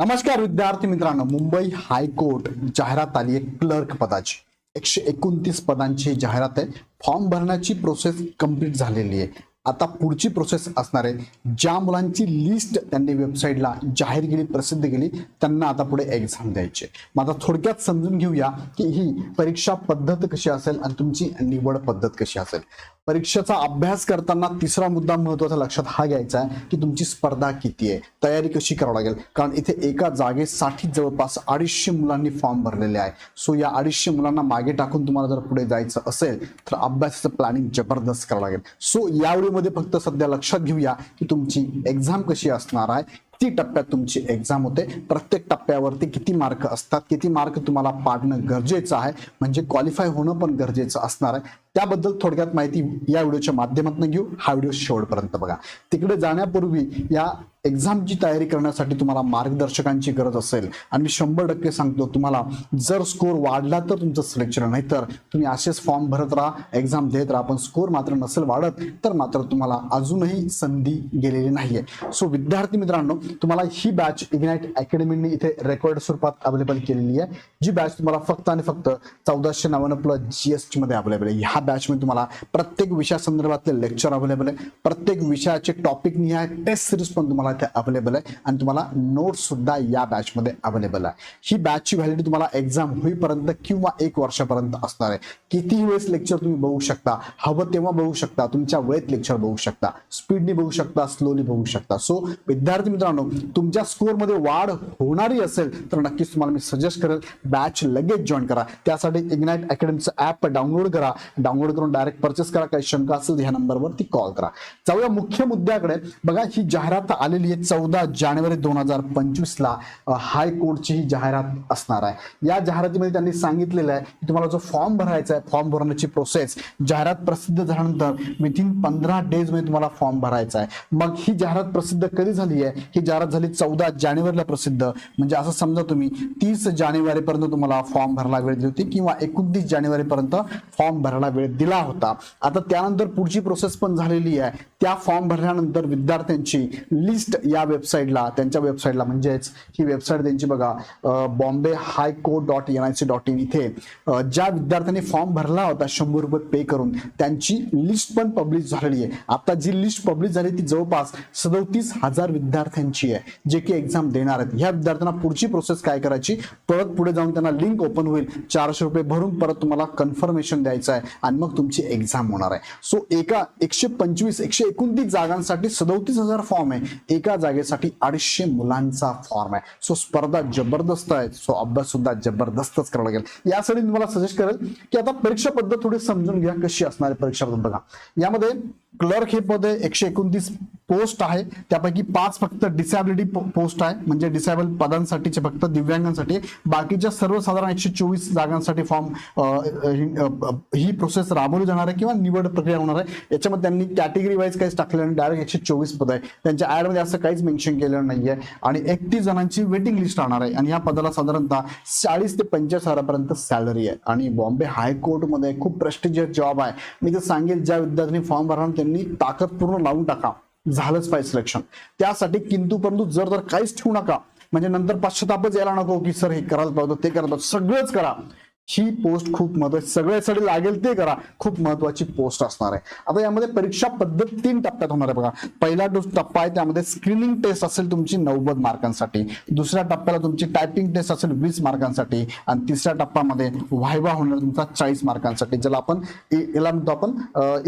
नमस्कार विद्यार्थी मित्रांनो मुंबई हायकोर्ट जाहिरात आली आहे क्लर्क पदाची. एकशे एकोणतीस पदांची जाहिरात आहे. फॉर्म भरण्याची प्रोसेस कंप्लीट झालेली आहे. आता पुढची प्रोसेस असणार आहे. ज्या मुलांची लिस्ट त्यांनी वेबसाईटला जाहीर केली प्रसिद्ध केली त्यांना आता पुढे एक्झाम द्यायची. मग आता थोडक्यात समजून घेऊया की ही परीक्षा पद्धत कशी असेल आणि तुमची निवड पद्धत कशी असेल. परीक्षेचा अभ्यास करताना तिसरा मुद्दा महत्त्वाचा लक्षात हा घ्यायचा आहे की तुमची स्पर्धा किती आहे तयारी कशी करावी लागेल. कारण इथे एका जागेसाठी जवळपास अडीचशे मुलांनी फॉर्म भरलेले आहे. सो या अडीचशे मुलांना मागे टाकून तुम्हाला जर पुढे जायचं असेल तर अभ्यासाचं प्लॅनिंग जबरदस्त करावं लागेल. सो यावेळी व्हिडिओमध्ये फक्त सध्या लक्षात घेऊया की तुमची एक्झाम कशी असणार आहे किती टप्प्यात तुमची एक्झाम होते? प्रत्येक टप्प्यावरती किती मार्क असतात? किती मार्क तुम्हाला पाडणं गरजेचं आहे? म्हणजे क्वालिफाय होणं पण गरजेचं असणार आहे. त्याबद्दल थोडक्यात माहिती या व्हिडिओच्या माध्यमातून घेऊ. हा व्हिडिओ शेवटपर्यंत बघा. तिकडे जाण्यापूर्वी या एक्झामची तयारी करण्यासाठी तुम्हाला मार्गदर्शकांची गरज असेल. आणि मी शंभर टक्के सांगतो तुम्हाला जर स्कोर वाढला तर तुमचं सिलेक्शन नाही तर तुम्ही असेच फॉर्म भरत राहा एक्झाम देत राहा. पण स्कोर मात्र नसेल वाढत तर मात्र तुम्हाला अजूनही संधी गेलेली नाहीये. सो विद्यार्थी मित्रांनो तुम्हाला ही बॅच इग्नाइट अकॅडमीने इथे रेकॉर्ड स्वरूपात अवेलेबल केलेली आहे. जी बॅच तुम्हाला फक्त आणि फक्त चौदाशे नव्याण्णव प्लस जीएसटी मध्ये अवेलेबल आहे. ह्या बॅचमध्ये तुम्हाला प्रत्येक विषयासंदर्भातले लेक्चर अवेलेबल आहे. प्रत्येक विषयाचे टॉपिक निहाय टेस्ट सिरीज पण तुम्हाला इथे अवेलेबल आहे. आणि तुम्हाला नोट्स सुद्धा या बॅचमध्ये अवेलेबल आहे. ही बॅचची व्हॅलिडिटी तुम्हाला एक्झाम होईपर्यंत किंवा एक वर्षापर्यंत असणार आहे. किती वेळेस लेक्चर तुम्ही बघू शकता. हवं तेव्हा बघू शकता. तुमच्या वेळेत लेक्चर बघू शकता. स्पीडने बघू शकता. स्लोली बघू शकता. सो विद्यार्थी मित्रांनो तुमच्या स्कोअरमध्ये वाढ होणारी असेल तर नक्कीच तुम्हाला मी सजेस्ट करेल बॅच लगेच जॉईन करा. त्यासाठी इग्नाइट अकॅडमीचं ॲप डाउनलोड करा. डाउनलोड करून डायरेक्ट परचेस करा. काही शंका असेल ह्या नंबरवरती कॉल करा. जाऊया मुख्य मुद्द्याकडे. बघा ही जाहिरात आलेली आहे चौदा जानेवारी दोन हजार पंचवीसला. हायकोर्टची ही जाहिरात असणार आहे. या जाहिरातीमध्ये त्यांनी सांगितलेलं आहे की तुम्हाला जो फॉर्म भरायचा आहे फॉर्म भरण्याची प्रोसेस जाहिरात प्रसिद्ध झाल्यानंतर विथिन पंधरा डेजमध्ये तुम्हाला फॉर्म भरायचा आहे. मग ही जाहिरात प्रसिद्ध कधी झाली आहे? ही जाहिरात झाली चौदा जानेवारीला प्रसिद्ध. म्हणजे असं समजा तुम्ही तीस जानेवारीपर्यंत तुम्हाला फॉर्म भरायला वेळ दिली होती किंवा एकोणतीस जानेवारीपर्यंत फॉर्म भरायला वेळ दिला होता. आता त्यानंतर पुढची प्रोसेस पण झालेली आहे. त्या फॉर्म भरल्यानंतर विद्यार्थ्यांची लिस्ट या वेबसाईटला त्यांच्या वेबसाईटला म्हणजेच ही वेबसाईट त्यांची बघा Bombay high court dot N I C dot in इथे ज्या विद्यार्थ्यांनी फॉर्म भरला होता शंभर रुपये पे करून त्यांची लिस्ट पण पब्लिश झालेली आहे. आता जी लिस्ट पब्लिश झाली ती जवळपास सदोतीस हजार विद्यार्थ्यांची आहे जे की एक्झाम देणार आहेत. ह्या विद्यार्थ्यांना पुढची प्रोसेस काय करायची? परत पुढे जाऊन त्यांना लिंक ओपन होईल. चारशे रुपये भरून परत तुम्हाला कन्फर्मेशन द्यायचं आहे आणि मग तुमची एक्झाम होणार आहे. सो एका एकशे पंचवीस एकशे एकोणतीस जागांसाठी सदोतीस हजार फॉर्म आहे. एका जागेसाठी अडीचशे मुलांचा फॉर्म आहे. सो स्पर्धा जबरदस्त आहे सो अभ्यास सुद्धा जबरदस्तच करावा लागेल. यासाठी तुम्हाला सजेस्ट करेल की आता परीक्षा पद्धत थोडी समजून घ्या कशी असणार आहे परीक्षा पद्धत बघा. यामध्ये क्लर्क हे पद आहे एकशे एकोणतीस पोस्ट आहे. त्यापैकी पाच फक्त डिसॅबिलिटी पोस्ट आहे. म्हणजे डिसेबल पदांसाठीचे फक्त दिव्यांगांसाठी. बाकीच्या सर्वसाधारण एकशे चोवीस जागांसाठी फॉर्म ही प्रोसेस राबवली जाणार आहे किंवा निवड प्रक्रिया होणार आहे. याच्यामध्ये त्यांनी कॅटेगरी वाईज काहीच टाकलेलं नाही. डायरेक्ट एकशे चोवीस पद आहे. त्यांच्या ऍडमध्ये असं काहीच मेन्शन केलेलं नाही आहे आणि एकतीस जणांची वेटिंग लिस्ट राहणार आहे. आणि या पदाला साधारणतः चाळीस ते पंचेचाळीस हजारापर्यंत सॅलरी आहे. आणि बॉम्बे हायकोर्टमध्ये खूप प्रेस्टिजियस जॉब आहे. मी तर सांगेल ज्या विद्यार्थ्यांनी फॉर्म भरणार त्यांनी ताकद पूर्ण लावून टाका. झालंच पाहिजे सिलेक्शन त्यासाठी किंतु परंतु जर जर काहीच ठेवू नका. म्हणजे नंतर पाश्चातापच यायला नको की सर हे करायला पाहिजे ते करायला पाहिजे सगळंच करा. ही पोस्ट खूप महत्वाची सगळ्यासाठी लागेल ते करा. खूप महत्वाची पोस्ट असणार आहे. आता यामध्ये परीक्षा पद्धत तीन टप्प्यात होणार आहे बघा. पहिला जो टप्पा आहे त्यामध्ये स्क्रीनिंग टेस्ट असेल तुमची नव्वद मार्कांसाठी. दुसऱ्या टप्प्याला तुमची टायपिंग टेस्ट असेल वीस मार्कांसाठी. आणि तिसऱ्या टप्प्यामध्ये व्हायवा होणार तुमचा चाळीस मार्कांसाठी. ज्याला आपण याला म्हणतो आपण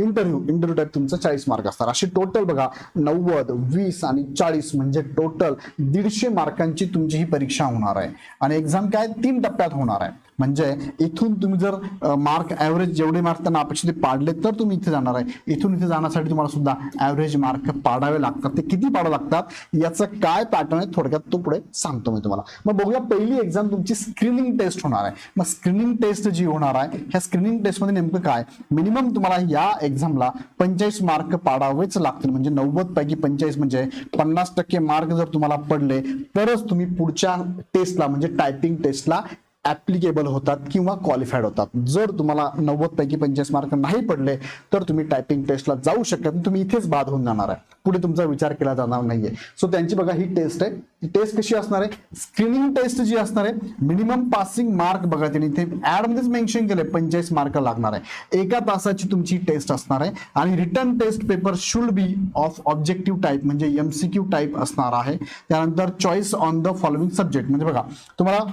इंटरव्ह्यू इंटरव्ह्यू टाईप तुमचा चाळीस मार्क असणार. अशी टोटल बघा नव्वद वीस आणि चाळीस म्हणजे टोटल दीडशे मार्कांची तुमची ही परीक्षा होणार आहे. आणि एक्झाम काय? तीन टप्प्यात होणार आहे. म्हणजे इथून तुम्ही जर मार्क ॲव्हरेज जेवढे मार्क त्यांना अपेक्षित पाडले तर तुम्ही इथे जाणार आहे. इथून इथे जाण्यासाठी तुम्हाला सुद्धा ॲव्हरेज मार्क पाडावे लागतात. ते किती पाडावे लागतात? याचं काय पॅटर्न आहे? थोडक्यात तो पुढे सांगतो मी तुम्हाला. मग बघूया पहिली एक्झाम तुमची स्क्रीनिंग टेस्ट होणार आहे. मग स्क्रीनिंग टेस्ट जी होणार आहे ह्या स्क्रीनिंग टेस्टमध्ये नेमकं काय? मिनिमम तुम्हाला या एक्झामला पंचेचाळीस मार्क पाडावेच लागतील. म्हणजे नव्वद पैकी पंचेचाळीस म्हणजे पन्नास टक्के मार्क जर तुम्हाला पडले तरच तुम्ही पुढच्या टेस्टला म्हणजे टायपिंग टेस्टला ऍप्लिकेबल होतात किंवा क्वालिफाईड होतात. जर तुम्हाला नव्वद पैकी पंचेचाळीस मार्क नाही पडले तर तुम्ही टायपिंग टेस्टला जाऊ शकत तुम्ही इथेच बाद होऊन जाणार आहे. पुढे तुमचा विचार केला जाणार नाहीये. सो त्यांची बघा ही टेस्ट आहे. टेस्ट कशी असणार आहे? स्क्रीनिंग टेस्ट जी असणार आहे मिनिमम पासिंग मार्क बघा त्यांनी इथे ऍडमध्येच मेन्शन केलंय पंचेचाळीस मार्क लागणार आहे. एका तासाची तुमची टेस्ट असणार आहे आणि return test paper should be of objective type म्हणजे एमसीक्यू टाईप असणार आहे. त्यानंतर choice on the following subject म्हणजे बघा तुम्हाला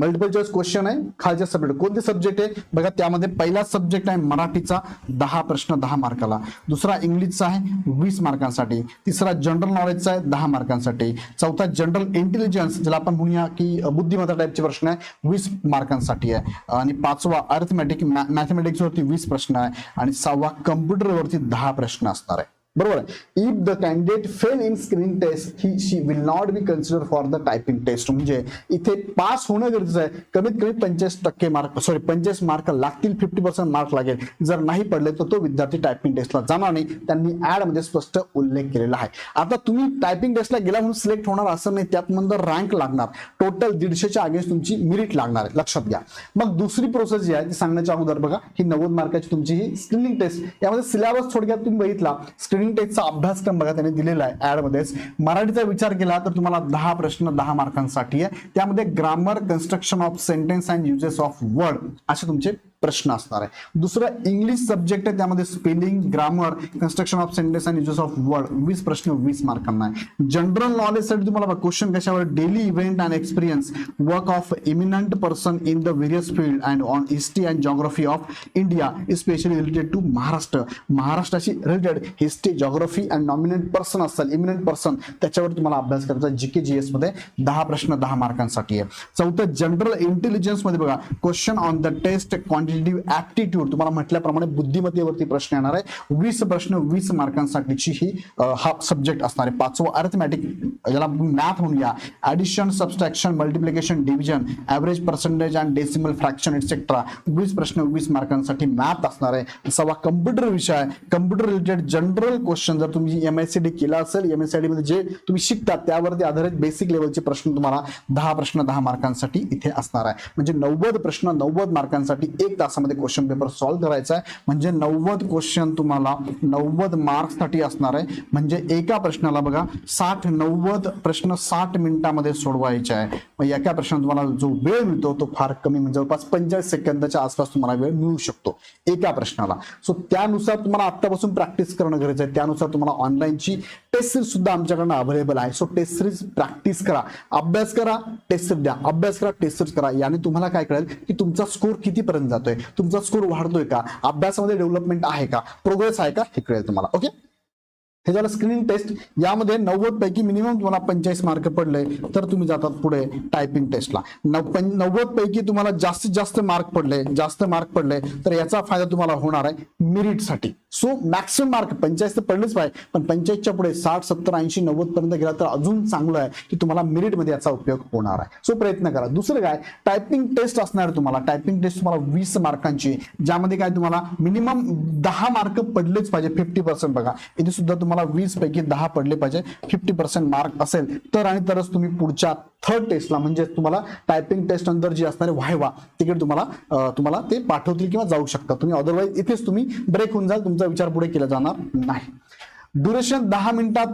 मल्टिपल चॉईस क्वेश्चन आहे. खालच्या सब्जेक्ट कोणते सब्जेक्ट आहे? बघा त्यामध्ये पहिला सब्जेक्ट आहे मराठीचा दहा प्रश्न दहा मार्काला. दुसरा इंग्लिशचा आहे वीस मार्कांसाठी. तिसरा जनरल नॉलेजचा आहे दहा मार्कांसाठी. चौथा जनरल इंटेलिजन्स ज्याला आपण म्हणूया की बुद्धिमत्ता टाईपचे प्रश्न आहे वीस मार्कांसाठी आहे. आणि पाचवा अर्थमॅटिक मॅथमॅटिक्सवरती वीस प्रश्न आहे. आणि सहावा कम्प्युटरवरती दहा प्रश्न असणार आहे. बरोबर आहे. If the candidate fail in screen test he she will not be consider for the typing test म्हणजे इथे पास होणं गरजेचं आहे. कमीत कमी पंचेस टक्के मार्क सॉरी पंचेस मार्क लागतील फिफ्टी पर्सेंट मार्क लागेल. जर नाही पडले तर तो विद्यार्थी टायपिंग टेस्टला जाणार नाही. त्यांनी ऍडमध्ये स्पष्ट उल्लेख केलेला आहे. आता तुम्ही टायपिंग टेस्टला गेला म्हणून सिलेक्ट होणार असं नाही. त्यात नंतर रँक लागणार. टोटल दीडशेच्या अगेन्स्ट तुमची मिरिट लागणार आहे. लक्षात घ्या. मग दुसरी प्रोसेस जी आहे ती सांगण्याच्या अगोदर बघा. ही नव्वद मार्काची तुमची ही स्क्रीनिंग टेस्ट यामध्ये सिलेबस थोडक्यात तुम्ही बघितला. स्क्रीनिंग टेस्टचा अभ्यासक्रम बघा त्यांनी दिलेला आहे ऍडमध्ये मराठीचा विचार केला तर तुम्हाला दहा प्रश्न दहा मार्कांसाठी आहे. त्यामध्ये grammar construction of sentence and uses of word असे तुमचे प्रश्न असणार आहे. दुसरं इंग्लिश सब्जेक्ट आहे त्यामध्ये spelling grammar construction of sentence and uses of word वीस प्रश्न वीस मार्कांना आहे. जनरल नॉलेजसाठी तुम्हाला क्वेश्चन कशावर? Daily event and experience work of eminent person in the various field and on history and geography of India specially related to Maharashtra महाराष्ट्राशी related history geography and nominate person असेल eminent person त्याच्यावर तुम्हाला अभ्यास करायचा जी के जी एसमध्ये दहा प्रश्न दहा मार्कांसाठी आहे. चौथं जनरल इंटेलिजन्समध्ये बघा question on the test quantity competitive aptitude तुम्हाला म्हटल्याप्रमाणे बुद्धिमत्तेवरती प्रश्न येणार आहे. वीस प्रश्न वीस मार्कांसाठीची ही हा सब्जेक्ट असणार आहे. पाचवा अर्थमॅटिक ज्याला मॅथ म्हणूया addition subtraction multiplication division average percentage and decimal fraction etcetera वीस प्रश्न वीस मार्कांसाठी मॅथ असणार आहे. सवा कम्प्युटर विषय आहे. कम्प्युटर रिलेटेड जनरल क्वेश्चन जर तुम्ही एम एस सी डी केला असेल एम एस सी डी मध्ये जे तुम्ही शिकतात त्यावरती आधारित बेसिक लेवलचे प्रश्न तुम्हाला दहा प्रश्न दहा मार्कांसाठी इथे असणार आहे. म्हणजे नव्वद प्रश्न नव्वद मार्कांसाठी एक तासामध्ये क्वेश्चन पेपर सॉल्व्ह करायचा आहे म्हणजे नव्वद क्वेश्चन तुम्हाला नव्वद मार्क्ससाठी असणार आहे. म्हणजे एका प्रश्नाला बघा साठ नव्वद प्रश्न साठ मिनिटामध्ये सोडवायचे आहे. मग एका प्रश्नात तुम्हाला जो वेळ मिळतो तो फार कमी म्हणजे जवळपास पंचेचाळीस सेकंदाच्या आसपास तुम्हाला वेळ मिळू शकतो. एका प्रश्नाला. सो त्यानुसार तुम्हाला आतापासून प्रॅक्टिस करणं गरजेचं आहे. त्यानुसार तुम्हाला ऑनलाईनची टेस्ट सिरीज सुद्धा आमच्याकडनं अवेलेबल आहे. सो टेस्ट सिरीज प्रॅक्टिस करा. अभ्यास करा टेस्ट सिरीज द्या. अभ्यास करा टेस्ट सिरीज करा. याने तुम्हाला काय कळेल की तुमचा स्कोर कितीपर्यंत जातोय. तुमचा स्कोर वाढतोय का? अभ्यासामध्ये डेव्हलपमेंट आहे का? प्रोग्रेस आहे का? हे कळेल तुम्हाला ओके हे झालं स्क्रीन टेस्ट यामध्ये नव्वद पैकी मिनिमम तुम्हाला पंचेचाळीस मार्क पडले तर तुम्ही जातात पुढे टायपिंग टेस्टला नव्वद पैकी तुम्हाला जास्तीत जास्त मार्क पडले जास्त मार्क पडले तर याचा फायदा तुम्हाला होणार आहे मिरिटसाठी सो मॅक्सिमम मार्क पंचेचाळीस तर पडलेच पाहिजे. पण पंचेचाळीसच्या पुढे साठ सत्तर ऐंशी नव्वद पर्यंत गेला तर अजून चांगलं आहे की तुम्हाला मिरिटमध्ये याचा उपयोग होणार आहे. सो प्रयत्न करा. दुसरं काय? टायपिंग टेस्ट असणार तुम्हाला. टायपिंग टेस्ट तुम्हाला वीस मार्कांची ज्यामध्ये काय तुम्हाला मिनिमम दहा मार्क पडलेच पाहिजे. फिफ्टी पर्सेंट बघा. इथे सुद्धा तुम्हाला वीस पैकी दहा पडले पाहिजे फिफ्टी पर्सेंट मार्क असेल तर आणि तरच तुम्ही पुढच्या थर्ड टेस्टला म्हणजे तुम्हाला टायपिंग टेस्ट नंतर जी असणारे व्हायवा तिकडे तुम्हाला तुम्हाला ते पाठवतील किंवा जाऊ शकता तुम्ही अदरवाईज इथेच तुम्ही ब्रेक होऊन जाल तुमचा विचार पुढे केला जाणार नाही. ड्युरेशन दहा मिनिटात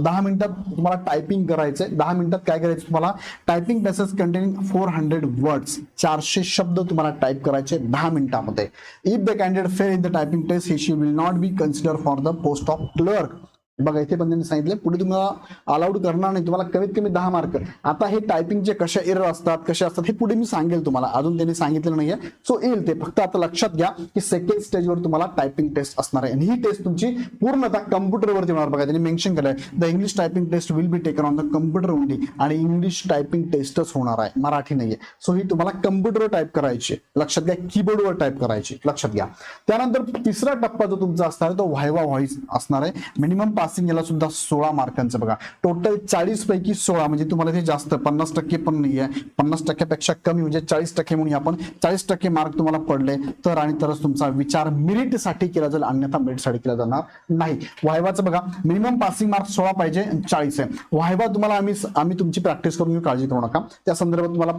दहा मिनिटात तुम्हाला टायपिंग करायचंय. दहा मिनिटात काय करायचं तुम्हाला? Typing passages containing four hundred words चारशे शब्द तुम्हाला टाईप करायचे दहा मिनिटामध्ये. If the candidate fail in the typing test he she will not be consider for the post of clerk बघा इथे पण त्यांनी सांगितलं पुढे तुम्हाला अलाउड करणार नाही तुम्हाला कमीत कमी दहा मार्क आता हे टायपिंगचे कशा एरर असतात कसे असतात हे पुढे मी सांगेल तुम्हाला. अजून त्यांनी सांगितलं नाहीये. सो येईल ते. फक्त आता लक्षात घ्या की सेकंड स्टेजवर तुम्हाला टायपिंग टेस्ट असणार आहे. आणि ही टेस्ट तुमची पूर्णतः कम्प्युटरवरती होणार. बघा त्यांनी मेन्शन केलंय the English typing test will be taken on the computer only आणि इंग्लिश टायपिंग टेस्टच होणार आहे. मराठी नाहीये. सो ही तुम्हाला कम्प्युटरवर टाईप करायची आहे. लक्षात घ्या कीबोर्डवर टाईप करायची लक्षात घ्या. त्यानंतर तिसरा टप्पा जो तुमचा असणार आहे तो व्हायवा व्हॉइस असणार आहे. मिनिमम पाच पासिंग याला सुद्धा सोळा मार्कांचं बघा. टोटल चाळीस पैकी सोळा म्हणजे तुम्हाला ते जास्त पन्नास टक्के पण नाही आहे. पन्नास टक्क्यापेक्षा कमी म्हणजे चाळीस टक्के म्हणून आपण चाळीस टक्के मार्क तुम्हाला पडले. तर आणि तरच तुमचा विचार मेरिटसाठी केला जाईल अन्यथा मेरिटसाठी केला जाणार नाही. वायवाचं बघा मिनिमम पासिंग मार्क सोळा पाहिजे चाळीस आहे. वायवा तुम्हाला आम्ही आम्ही तुमची प्रॅक्टिस करून घेऊ काळजी करू नका. त्या संदर्भात तुम्हाला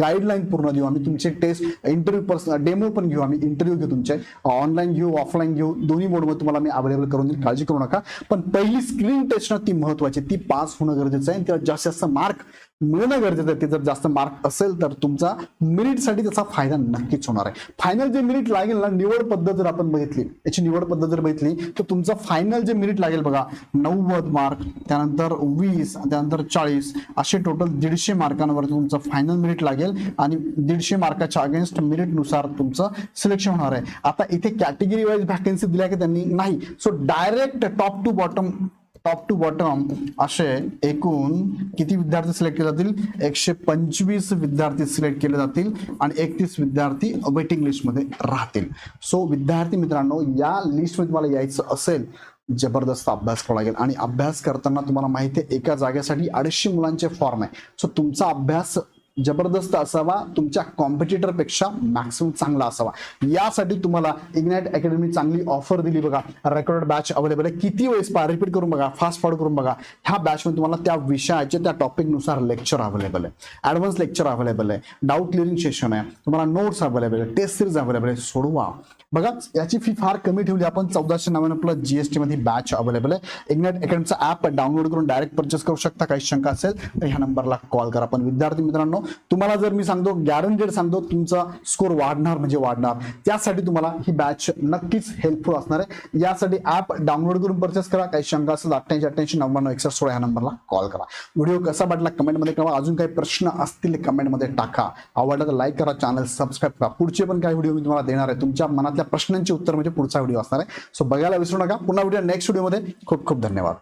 गाईडलाईन पूर्ण देऊ आम्ही. तुमचे टेस्ट इंटरव्ह्यू पर्सन डेमो पण घेऊ आम्ही. इंटरव्ह्यू घेऊ तुमचे. ऑनलाईन घेऊ ऑफलाईन घेऊ. दोन्ही मोडमध्ये तुम्हाला मी अवेलेबल करून देईल. काळजी करू नका. पण पहिली स्क्रीन टेस्ट ती महत्वाची ती पास होणं गरजेचं आहे आणि त्याला जास्तीत जास्त मार्क मिळणं गरजेचं आहे. ते जर जास्त मार्क असेल तर तुमचा मेरिटसाठी त्याचा फायदा नक्कीच होणार आहे. फायनल जे मिनिट लागेल ना निवड पद्धत जर आपण बघितली याची निवड पद्धत जर बघितली तर तुमचं फायनल जे मिनिट लागेल बघा नव्वद मार्क त्यानंतर वीस त्यानंतर चाळीस असे टोटल दीडशे मार्कांवर तुमचं फायनल मिनिट लागेल आणि दीडशे मार्काच्या अगेन्स्ट मेरिटनुसार तुमचं सिलेक्शन होणार आहे. आता इथे कॅटेगरी वाईज व्हॅकन्सी दिल्या की त्यांनी नाही. So direct top to bottom top to bottom असे एकूण किती विद्यार्थी सिलेक्ट केले जातील? एकशे पंचवीस विद्यार्थी सिलेक्ट केले जातील आणि एकतीस विद्यार्थी वेटिंग लिस्टमध्ये राहतील. सो विद्यार्थी मित्रांनो या लिस्टमध्ये तुम्हाला यायचं असेल जबरदस्त अभ्यास करावा लागेल. आणि अभ्यास करताना तुम्हाला माहिती आहे एका जागेसाठी अडीचशे मुलांचे फॉर्म आहे. सो तुमचा अभ्यास जबरदस्त असावा तुमच्या कॉम्पिटिटरपेक्षा मॅक्सिमम चांगला असावा. यासाठी तुम्हाला इग्नाइट अकॅडमी चांगली ऑफर दिली बघा. रेकॉर्ड बॅच अवेलेबल आहे. किती वेळेस पहा रिपीट करून बघा फास्ट फॉर्ड करून बघा. ह्या बॅचमध्ये तुम्हाला त्या विषयाचे त्या टॉपिकनुसार लेक्चर अवेलेबल आहे. ॲडव्हान्स लेक्चर अवेलेबल आहे. डाऊट क्लिअरिंग सेशन आहे. तुम्हाला नोट्स अवेलेबल आहे. टेस्ट सिरीज अवेलेबल आहे. सोडवा. बघा याची फी फार कमी ठेवली. आपण चौदाशे नव्याण्णव प्लस जीएसटी मध्ये बॅच अवेलेबल आहे. इग्नाइट अकॅडमीचा ऍप डाउनलोड करून डायरेक्ट परचेस करू शकता. काही शंका असेल तर ह्या नंबरला कॉल करा. पण विद्यार्थी मित्रांनो तुम्हाला जर मी सांगतो गॅरंटेड सांगतो तुमचा स्कोर वाढणार म्हणजे वाढणार. त्यासाठी तुम्हाला ही बॅच नक्कीच हेल्पफुल असणार आहे. यासाठी ऍप डाउनलोड करून परचेस करा. काही शंका असेल अठ्ठ्याऐंशी अठ्ठ्याऐंशी नव्याण्णव एकसष्ट सोळा ह्या नंबरला कॉल करा. व्हिडिओ कसा वाटला कमेंटमध्ये कळवा. अजून काही प्रश्न असतील कमेंटमध्ये टाका. आवडला तर लाईक करा. चॅनल सबस्क्राईब करा. पुढचे पण काही व्हिडिओ मी तुम्हाला देणार आहे. तुमच्या मनातल्या प्रश्नांची उत्तर म्हणजे पुढचा व्हिडिओ असणार आहे. सो बघायला विसरू नका. पुन्हा व्हिडिओ नेक्स्ट व्हिडिओमध्ये खूप खूप धन्यवाद.